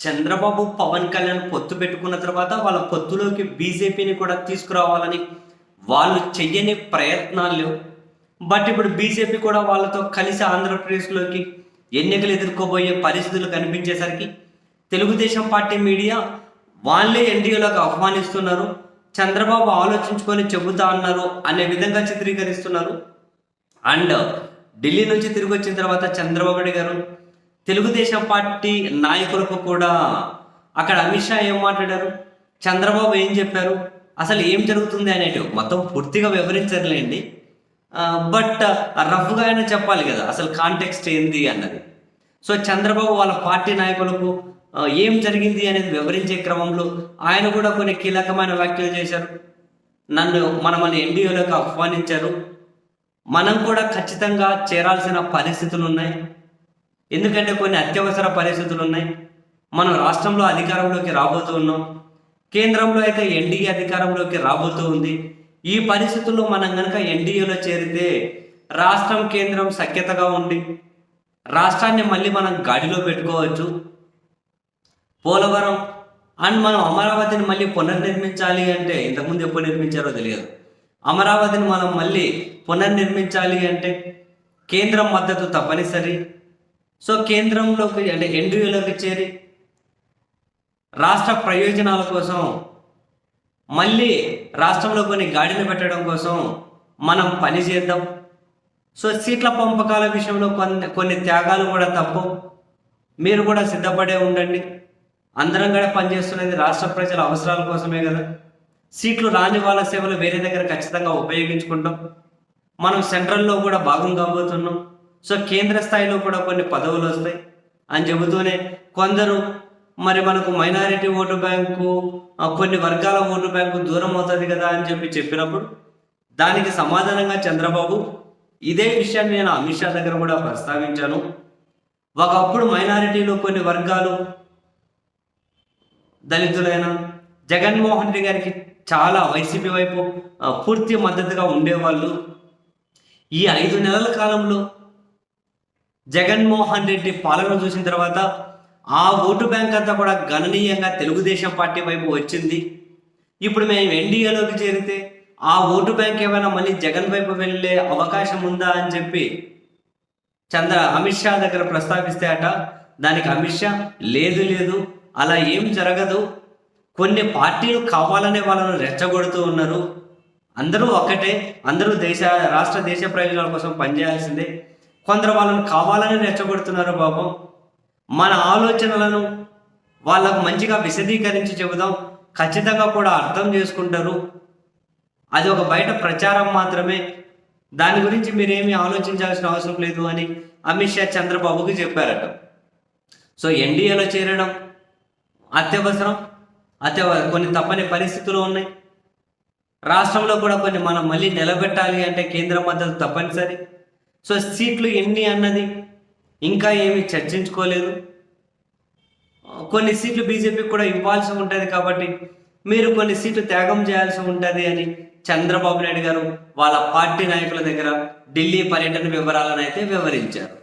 చంద్రబాబు పవన్ కళ్యాణ్ పొత్తు పెట్టుకున్న తర్వాత వాళ్ళ పొత్తులోకి బీజేపీని కూడా తీసుకురావాలని వాళ్ళు చెయ్యని ప్రయత్నాలు లేవు. బట్ ఇప్పుడు బీజేపీ కూడా వాళ్ళతో కలిసి ఆంధ్రప్రదేశ్లోకి ఎన్నికలు ఎదుర్కోబోయే పరిస్థితులు కనిపించేసరికి తెలుగుదేశం పార్టీ మీడియా వాళ్ళే ఎన్డీఏలోకి ఆహ్వానిస్తున్నారు. చంద్రబాబు ఆలోచించుకొని చెబుతా అన్నారు అనే విధంగా చిత్రీకరిస్తున్నారు. అండ్ ఢిల్లీ నుంచి తిరిగి వచ్చిన తర్వాత చంద్రబాబు గారు తెలుగుదేశం పార్టీ నాయకులకు కూడా అక్కడ అమిత్ షా ఏం మాట్లాడారు? చంద్రబాబు ఏం చెప్పారు? అసలు ఏం జరుగుతుంది అనేటివి మొత్తం పూర్తిగా వివరించలేండి బట్ రఫ్గా అయినా చెప్పాలి కదా అసలు కాంటెక్స్ట్ ఏంది అన్నది. సో చంద్రబాబు వాళ్ళ పార్టీ నాయకులకు ఏం జరిగింది అనేది వివరించే క్రమంలో ఆయన కూడా కొన్ని కీలకమైన వ్యాఖ్యలు చేశారు. నన్ను మనమని ఎన్డీఏలోకి ఆహ్వానించారు. మనం కూడా ఖచ్చితంగా చేరాల్సిన పరిస్థితులు ఉన్నాయి ఎందుకంటే కొన్ని అత్యవసర పరిస్థితులు ఉన్నాయి మనం రాష్ట్రంలో అధికారంలోకి రాబోతూ ఉన్నాం. కేంద్రంలో అయితే ఎన్డీఏ అధికారంలోకి రాబోతూ ఉంది. ఈ పరిస్థితుల్లో మనం కనుక ఎన్డీఏలో చేరితే రాష్ట్రం కేంద్రం సఖ్యతగా ఉండి రాష్ట్రాన్ని మళ్ళీ మనం గాడిలో పెట్టుకోవచ్చు. పోలవరం అండ్ మనం అమరావతిని మళ్ళీ పునర్నిర్మించాలి అంటే ఇంతకుముందు ఎప్పుడు నిర్మించారో తెలియదు. అమరావతిని మనం మళ్ళీ పునర్నిర్మించాలి అంటే కేంద్రం మద్దతు తప్పనిసరి. సో కేంద్రంలోకి అంటే ఎన్డీఏలోకి చేరి రాష్ట్ర ప్రయోజనాల కోసం మళ్ళీ రాష్ట్రంలో కొన్ని గాడిని పెట్టడం కోసం మనం పని చేద్దాం. సో సీట్ల పంపకాల విషయంలో కొన్ని కొన్ని త్యాగాలు కూడా తప్పు. మీరు కూడా సిద్ధపడే ఉండండి. అందరం కూడా పనిచేస్తున్నది రాష్ట్ర ప్రజల అవసరాల కోసమే కదా. సీట్లు రాని వాళ్ళ సేవలు వేరే దగ్గర ఖచ్చితంగా ఉపయోగించుకుంటాం. మనం సెంట్రల్లో కూడా భాగం కాబోతున్నాం. సో కేంద్ర స్థాయిలో కూడా కొన్ని పదవులు వస్తాయి. అని చెబుతూనే కొందరు మరి మనకు మైనారిటీ ఓటు బ్యాంకు కొన్ని వర్గాల ఓటు బ్యాంకు దూరం అవుతుంది కదా అని చెప్పి చెప్పినప్పుడు దానికి సమాధానంగా చంద్రబాబు ఇదే విషయాన్ని నేను అమిత్ షా దగ్గర కూడా ప్రస్తావించాను. ఒకప్పుడు మైనారిటీలో కొన్ని వర్గాలు దళితులైన జగన్మోహన్ రెడ్డి గారికి చాలా వైసీపీ వైపు పూర్తి మద్దతుగా ఉండేవాళ్ళు. ఈ ఐదు నెలల కాలంలో జగన్మోహన్ రెడ్డి పాలన చూసిన తర్వాత ఆ ఓటు బ్యాంక్ అంతా కూడా గణనీయంగా తెలుగుదేశం పార్టీ వైపు వచ్చింది. ఇప్పుడు మేము ఎన్డీఏలోకి చేరితే ఆ ఓటు బ్యాంక్ ఏమైనా మళ్ళీ జగన్ వైపు వెళ్ళే అవకాశం ఉందా అని చెప్పి చంద్ర అమిత్ షా దగ్గర ప్రస్తావిస్తే అట దానికి అమిత్ షా లేదు లేదు అలా ఏం జరగదు. కొన్ని పార్టీలు కావాలనే వాళ్ళను రెచ్చగొడుతూ ఉన్నారు. అందరూ ఒక్కటే అందరూ దేశ రాష్ట్ర దేశ ప్రయోజనాల కోసం పనిచేయాల్సిందే. కొందరు వాళ్ళను కావాలని రెచ్చగొడుతున్నారు బాబు. మన ఆలోచనలను వాళ్ళకు మంచిగా విశదీకరించి చెబుదాం. ఖచ్చితంగా కూడా అర్థం చేసుకుంటారు. అది ఒక బయట ప్రచారం మాత్రమే. దాని గురించి మీరేమీ ఆలోచించాల్సిన అవసరం లేదు అని అమిత్ షా చంద్రబాబుకి చెప్పారట. సో ఎన్డీఏలో చేరడం అత్యవసరం. అత్యవ కొన్ని తప్పని పరిస్థితులు ఉన్నాయి. రాష్ట్రంలో కూడా కొన్ని మనం మళ్ళీ నిలబెట్టాలి అంటే కేంద్ర మద్దతు తప్పనిసరి. సో సీట్లు ఎన్ని అన్నది ఇంకా ఏమీ చర్చించుకోలేదు. కొన్ని సీట్లు బీజేపీకి కూడా ఇవ్వాల్సి ఉంటుంది కాబట్టి మీరు కొన్ని సీట్లు త్యాగం చేయాల్సి ఉంటుంది అని చంద్రబాబు నాయుడు గారు వాళ్ళ పార్టీ నాయకుల దగ్గర ఢిల్లీ పర్యటన వివరాలను అయితే వివరించారు.